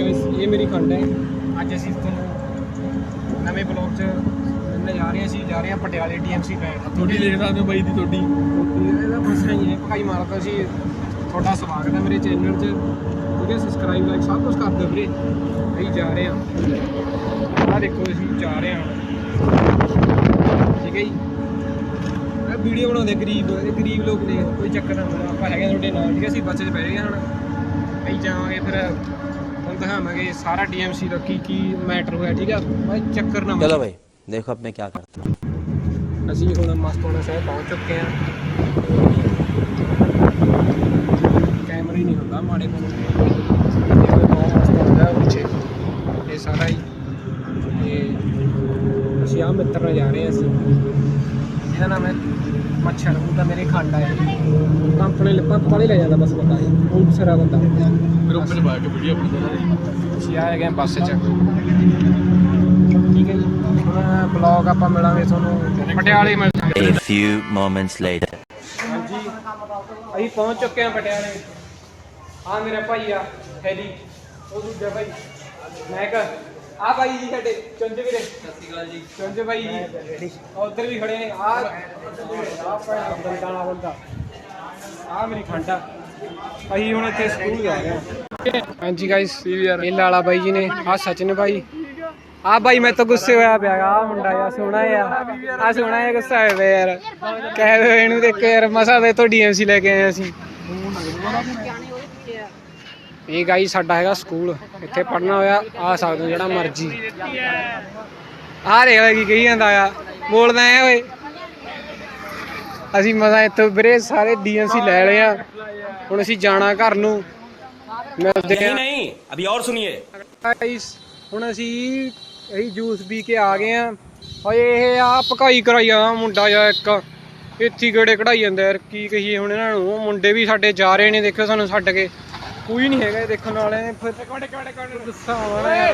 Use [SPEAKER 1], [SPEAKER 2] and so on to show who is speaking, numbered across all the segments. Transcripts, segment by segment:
[SPEAKER 1] Guys ਇਹ ਮੇਰੀ ਖੰਡ ਹੈ। ਅੱਜ ਅਸੀਂ ਤੁਹਾਨੂੰ ਨਵੇਂ ਬਲੌਗ 'ਚ ਮਿਲਣ ਜਾ ਰਹੇ ਹਾਂ ਅਸੀਂ ਜਾ ਰਹੇ ਹਾਂ ਪਟਿਆਲੇ ਡੀਐਮਸੀ ਬੈਂਕ
[SPEAKER 2] ਤੁਹਾਡੀ ਦੇਖ ਸਕਦੇ ਹੋ ਬਾਈ ਦੀ ਤੁਹਾਡੀ।
[SPEAKER 1] ਇਹਦਾ ਬਸ ਹੀ ਹੈ ਭਾਈ ਮਾਰਦਾ ਸੀ ਤੁਹਾਡਾ ਸਵਾਗਤ ਹੈ ਮੇਰੇ ਚੈਨਲ 'ਚ। ਹੈ ਸਬਸਕ੍ਰਾਈਬ ਲਾਈਕ ਸਭ ਕੁਝ ਕਰ ਦਿਓ ਵੀਰੇ। ਅਸੀਂ ਜਾ ਰਹੇ ਹਾਂ। ਆਹ ਦੇਖੋ ਅਸੀਂ ਜਾ ਰਹੇ ਹਾਂ। ਠੀਕ ਹੈ ਜੀ। ਇਹ ਵੀਡੀਓ ਬਣਾਉਂਦੇ ਗਰੀਬ ਇਹ ਗਰੀਬ ਲੋਕ ਨੇ ਕੋਈ ਚੱਕਰ ਨਾ ਆਪਾਂ ਹੈਗੇ ਆ ਤੁਹਾਡੇ ਨਾਲ ਠੀਕ ਹੈ ਅਸੀਂ ਬੱਚੇ 'ਚ ਬਹਿ ਗਏ ਹਾਂ ਹੁਣ। ਅਸੀਂ ਜਾਵਾਂਗੇ ਫਿਰ ਦਿਖਾਵਾਂਗੇ ਸਾਰਾ ਡੀਐਮਸੀ ਦਾ ਕੀ ਕੀ ਮੈਟਰ ਹੋਇਆ ਠੀਕ ਆ ਭਾਈ ਚੱਕਰ ਨਾ
[SPEAKER 3] ਚਲੋ ਭਾਈ ਦੇਖੋ ਅਬ ਮੈਂ ਕੀ ਕਰਤਾ
[SPEAKER 1] ਅਸੀਂ ਹੁਣ ਮਸਤੋਣਾ ਸਾਹਿਬ ਪਹੁੰਚ ਚੁੱਕੇ ਹਾਂ ਕੈਮਰਾ ਹੀ ਨਹੀਂ ਹੁੰਦਾ ਮਾੜੇ ਕੋਲ ਇਹ ਸਾਰਾ ਹੀ ਇਹ ਅਸੀਂ ਆ ਮਿੱਤਰ ਨਾਲ ਜਾ ਰਹੇ ਹਾਂ ਅਸੀਂ ਇਹਦਾ ਨਾਮ ਹੈ ਕੰਪਨੀ ਲਿਪਾ ਪਾਲੇ ਲੈ ਜਾਂਦਾ ਬਸ ਬੰਦਾ ਉਹ ਸਰਾ ਬੰਦਾ।
[SPEAKER 2] ਗਰੁੱਪ 'ਚ ਪਾ ਕੇ ਵੀਡੀਓ ਆਪਣੀ ਬਣਾ ਰਹੀ
[SPEAKER 1] ਅਸੀਂ ਆ ਗਏ ਬੱਸ 'ਚ। ਠੀਕ ਹੈ ਜੀ। ਹੁਣ ਬਲੌਗ ਆਪਾਂ ਮਿਲਾਂਗੇ ਤੁਹਾਨੂੰ। ਪਟਿਆਲੇ ਮਿਲ ਜਾਵਾਂਗੇ।
[SPEAKER 3] A few moments later
[SPEAKER 1] ਹਾਂਜੀ। ਅਸੀਂ ਪਹੁੰਚ ਚੁੱਕੇ ਹਾਂ ਪਟਿਆਲੇ। ਆ ਮੇਰਾ ਭਾਈ ਆ ਹੈਰੀ। ਉਹ ਦੂਜਾ ਭਾਈ। ਮੈਂ ਕਹ ਆ ਭਾਈ ਜੀ ਸਾਡੇ ਚੁੰਝ ਵੀਰੇ। ਸਤਿ ਸ਼੍ਰੀ ਅਕਾਲ ਜੀ ਚੁੰਝ ਭਾਈ ਜੀ ਉਧਰ ਵੀ ਖੜੇ ਨੇ। ਆ ਆ ਬੰਦਾ ਵਾਲਾ ਬੰਦਾ। ਆ ਮੇਰੀ ਖੰਡਾ ਅਸੀਂ ਹੁਣ ਇੱਥੇ ਸਕੂਲ ਜਾ ਰਹੇ ਹਾਂ। ਹਾਂਜੀ ਗਾਇਸ ਇਹ ਲਾਲਾ ਬਾਈ ਜੀ ਨੇ ਆ ਸਚਿਨ ਭਾਈ ਆ ਬਾਈ ਮੈਂ ਤਾਂ ਗੁੱਸੇ ਹੋਇਆ ਪਿਆ ਆ ਮੁੰਡਾ ਆ ਸੋਹਣਾ ਆ ਆ ਸੋਹਣਾ ਆ ਗੁੱਸਾ ਹੋਇਆ ਪਿਆ ਯਾਰ। ਕਹਿ ਦੋ ਇਹਨੂੰ ਦੇਖ ਯਾਰ, ਮਸਾ ਦੇ ਤੋਂ ਡੀਐਮਸੀ ਲੈ ਕੇ ਆਏ ਅਸੀਂ। ਇਹ ਗਾਈ ਸਾਡਾ ਹੈਗਾ ਸਕੂਲ ਇੱਥੇ ਪੜਨਾ ਹੋਇਆ, ਆ ਸਕਦੇ ਜਿਹੜਾ ਮਰਜ਼ੀ। ਆ ਦੇਖ ਕੀ ਕਹੀ ਜਾਂਦਾ ਆ। ਬੋਲਦਾ ਐ ਓਏ। ਅਸੀਂ ਮਸਾ ਇੱਥੋਂ ਵੀਰੇ ਸਾਰੇ ਡੀਐਨਸੀ ਲੈ ਲਏ ਆ। ਹੁਣ ਅਸੀਂ ਜਾਣਾ ਘਰ ਨੂੰ। ਮਿਲਦੇ ਨਹੀਂ
[SPEAKER 4] ਨਹੀਂ ਅਭੀ ਹੋਰ ਸੁਣੀਏ।
[SPEAKER 1] ਗਾਇਸ ਹੁਣ ਅਸੀਂ ਅਸੀਂ ਜੂਸ ਪੀ ਕੇ ਆ ਗਏ ਆ। ਓਏ ਇਹ ਆ ਪਕਾਈ ਕਰਾਈ ਆ ਮੁੰਡਾ ਜਾਂ ਇੱਕ। ਇੱਥੇ ਗੇੜੇ ਕਢਾਈ ਜਾਂਦਾ ਯਾਰ ਕੀ ਕਹੀਏ ਹੁਣ ਇਹਨਾਂ ਨੂੰ? ਮੁੰਡੇ ਵੀ ਸਾਡੇ ਜਾ ਰਹੇ ਨੇ ਦੇਖੋ ਸਾਨੂੰ ਛੱਡ ਕੇ। ਕੋਈ ਨਹੀਂ ਹੈਗਾ ਦੇਖਣ ਵਾਲੇ ਨੇ। ਫਿਰ ਗੁੱਸਾ ਆਉਣਾ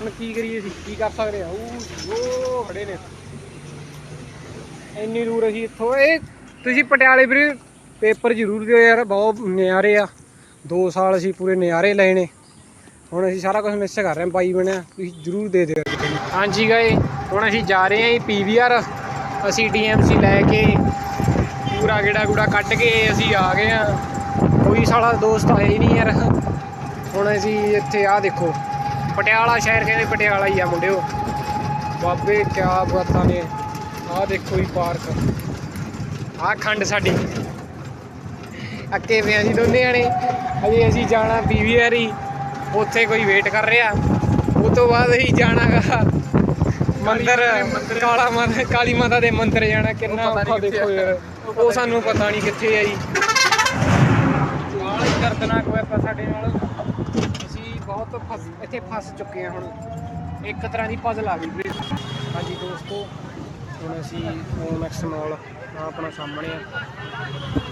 [SPEAKER 1] ਹੁਣ ਕੀ ਕਰੀਏ ਅਸੀਂ? ਕੀ ਕਰ ਸਕਦੇ ਆ? ਉਹ ਉਹ ਖੜੇ ਨੇ। ਇੰਨੀ ਦੂਰ ਅਸੀਂ ਇੱਥੋਂ, ਇਹ ਤੁਸੀਂ ਪਟਿਆਲੇ ਵੀਰੇ ਪੇਪਰ ਜ਼ਰੂਰ ਦਿਓ ਯਾਰ, ਬਹੁਤ ਨਿਆਰੇ ਆ। 2 ਸਾਲ ਅਸੀਂ ਪੂਰੇ ਨਿਆਰੇ ਲਏ ਨੇ। ਹੁਣ ਅਸੀਂ ਸਾਰਾ ਕੁਝ ਮਿਸ ਕਰ ਰਹੇ ਹਾਂ, ਬਾਈ ਬਣਿਆ, ਤੁਸੀਂ ਜਰੂਰ ਦੇ ਦਿਓ। ਹਾਂਜੀ ਗਾਏ ਹੁਣ ਅਸੀਂ ਜਾ ਰਹੇ ਹਾਂ ਜੀ ਪੀਵੀਆਰ ਅਸੀਂ ਡੀਐਮਸੀ ਲੈ ਕੇ ਪੂਰਾ ਗੇੜਾ ਗੂੜਾ ਕੱਢ ਕੇ ਅਸੀਂ ਆ ਗਏ ਆ ਕੋਈ ਸਾਲਾ ਦੋਸਤ ਆਇਆ ਹੀ ਨਹੀਂ ਯਾਰ। ਹੁਣ ਅਸੀਂ ਇੱਥੇ ਆ ਦੇਖੋ, ਪਟਿਆਲਾ ਸ਼ਹਿਰ ਕਹਿੰਦੇ ਪਟਿਆਲਾ ਹੀ ਆ ਮੁੰਡਿਓ। ਬਾਬੇ ਕਿਆ ਬਾਤਾਂ ਨੇ। ਆਹ ਦੇਖੋ ਹੀ ਪਾਰਕ। ਆਹ ਖੰਡ ਸਾਡੀ। ਅੱਕੇ ਵੇ ਅਸੀਂ ਦੋਨੇ ਜਾਣੇ? ਅਜੇ ਅਸੀਂ ਜਾਣਾ ਪੀਵੀਆਰ ਹੀ ਉੱਥੇ ਕੋਈ ਵੇਟ ਕਰ ਰਿਹਾ। ਉਹ ਤੋਂ ਬਾਅਦ ਅਸੀਂ ਜਾਣਾਗਾ ਮੰਦਰ ਕਾਲਾ ਮਾਤਾ ਕਾਲੀ ਮਾਤਾ ਦੇ ਮੰਦਰ ਜਾਣਾ। ਕਿੰਨਾ ਔਖਾ ਦੇਖੋ ਯਾਰ। ਉਹ ਸਾਨੂੰ ਪਤਾ ਨਹੀਂ ਕਿੱਥੇ ਆ ਜੀ। ਨਾਲ ਹੀ ਦਰਦਨਾਕ ਹੋਇਆ ਪਿਆ ਸਾਡੇ ਨਾਲ। ਅਸੀਂ ਬਹੁਤ ਫਸ ਇੱਥੇ ਫਸ ਚੁੱਕੇ ਹਾਂ ਹੁਣ। ਇੱਕ ਤਰ੍ਹਾਂ ਦੀ ਪਜ਼ਲ ਆ ਗਈ। ਵੀਰੇ ਹਾਂਜੀ ਦੋਸਤੋ ਹੁਣ ਅਸੀਂ ਓਮੈਕਸ ਮਾਲ ਆ ਆਪਣਾ ਸਾਹਮਣੇ ਆ।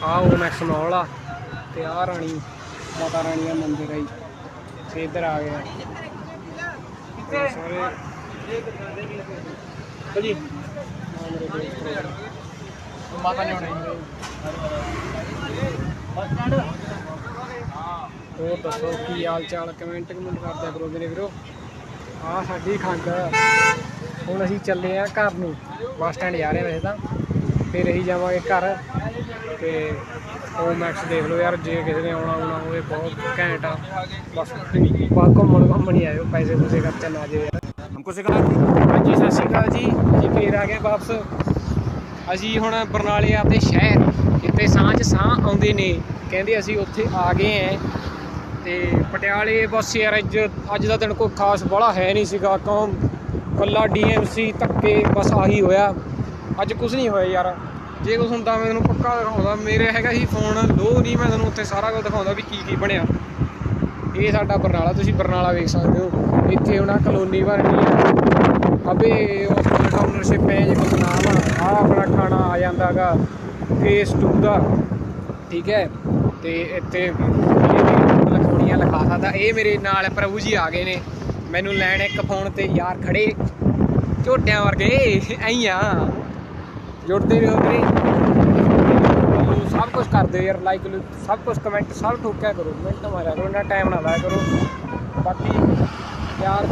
[SPEAKER 1] ਆ ਓਮੈਕਸ ਮਾਲ ਆ ਤੇ ਆ ਰਾਣੀ ਮਾਤਾ ਰਾਣੀ ਦਾ ਮੰਦਿਰ ਹੈ ਤੇ ਇੱਧਰ ਆ ਗਿਆ। ਸਾਰੇ ਜੀ। ਨੇ।
[SPEAKER 2] ਹੋਣੀ
[SPEAKER 1] ਹੋਰ ਦੱਸੋ ਕੀ ਹਾਲ ਚਾਲ? ਕਮੈਂਟ ਕਮੈਂਟ ਕਰਦੇ ਕਰੋ ਮੇਰੇ ਵੀਰੋ। ਆ ਸਾਡੀ ਖੰਡ ਹੁਣ ਅਸੀਂ ਚੱਲੇ ਆ ਘਰ ਨੂੰ ਬੱਸ ਸਟੈਂਡ ਜਾ ਰਹੇ ਵੈਸੇ ਤਾਂ। ਫਿਰ ਅਸੀਂ ਜਾਵਾਂਗੇ ਘਰ ਤੇ ਉਹ ਮੈਕਸ ਦੇਖ ਲਓ ਯਾਰ ਜੇ ਕਿਸੇ ਨੇ ਆਉਣਾ ਆਉਣਾ ਹੋਵੇ ਬਹੁਤ ਘੈਂਟ ਆ। ਬਸ ਬਾਹਰ ਘੁੰਮਣ ਘੁੰਮਣ ਹੀ ਆਇਓ ਪੈਸੇ ਪੂਸੇ ਖਰਚਾ ਨਾ ਜੇ ਯਾਰ।
[SPEAKER 4] ਹਮਕੋ ਸਿਖਾ
[SPEAKER 1] ਹਾਂਜੀ ਸਤਿ ਸ਼੍ਰੀ ਅਕਾਲ ਜੀ। ਅਸੀਂ ਫੇਰ ਆ ਗਏ ਵਾਪਸ। ਅਸੀਂ ਹੁਣ ਬਰਨਾਲੇ ਆਪਦੇ ਸ਼ਹਿਰ ਜਿੱਥੇ ਸਾਂਝ ਸਾਹ ਆਉਂਦੇ ਨੇ। ਕਹਿੰਦੇ ਅਸੀਂ ਉੱਥੇ ਆ ਗਏ ਐ ਤੇ ਪਟਿਆਲੇ ਬਸ ਯਾਰ ਅੱਜ ਅੱਜ ਦਾ ਦਿਨ ਕੋਈ ਖਾਸ ਬੜਾ ਹੈ ਨਹੀਂ ਸੀਗਾ ਕੌਮ ਕੱਲਾ ਡੀਐਮਸੀ ਧੱਕੇ, ਬਸ ਆਹੀ ਹੋਇਆ। ਅੱਜ ਕੁਝ ਨਹੀਂ ਹੋਇਆ ਯਾਰ। ਜੇ ਕੁਝ ਹੁੰਦਾ ਮੈਂ ਤੁਹਾਨੂੰ ਪੱਕਾ ਦਿਖਾਉਂਦਾ। ਮੇਰੇ ਹੈਗਾ ਸੀ ਫੋਨ ਲੋ ਨਹੀਂ ਮੈਂ ਤੁਹਾਨੂੰ ਉੱਥੇ ਸਾਰਾ ਕੁਝ ਦਿਖਾਉਂਦਾ ਵੀ ਕੀ ਕੀ ਬਣਿਆ। ਇਹ ਸਾਡਾ ਬਰਨਾਲਾ, ਤੁਸੀਂ ਬਰਨਾਲਾ ਵੇਖ ਸਕਦੇ ਹੋ। ਇੱਥੇ ਉਹਨਾਂ ਕਲੋਨੀ ਬਣਨੀ ਆ। ਅਬੇ ਉਹ ਟਾਊਨਰਸ਼ਿਪ ਹੈ ਜੀ ਨਾਮ ਆ। ਆਹ ਆਪਣਾ ਖਾਣਾ ਆ ਜਾਂਦਾਗਾ ਫੇਸ 2 ਦਾ। ਠੀਕ ਹੈ? ਤੇ ਇੱਥੇ ਲਖੋਣੀਆਂ ਲਿਖਾ ਸਕਦਾ। ਇਹ ਮੇਰੇ ਨਾਲ ਪ੍ਰਭੂ ਜੀ ਆ ਗਏ ਨੇ। ਮੈਨੂੰ ਲੈਣ ਇੱਕ ਫੋਨ ਤੇ ਯਾਰ ਖੜੇ। ਝੋਟਿਆਂ ਵਰਗੇ, ਐਂ ਆ। ਜੁੜਦੇ ਰਹੋ ਵੀਰੇ। ਸਭ ਕੁਝ ਕਰਦੇ ਯਾਰ ਲਾਈਕ ਸਭ ਕੁਝ ਕਮੈਂਟ ਸਭ ਠੋਕਿਆ ਕਰੋ। ਕਮੈਂਟ ਮਾਰਿਆ ਕਰੋ ਨਾ ਟਾਈਮ ਨਾ ਲਾਇਆ ਕਰੋ। ਬਾਕੀ ਯਾਰ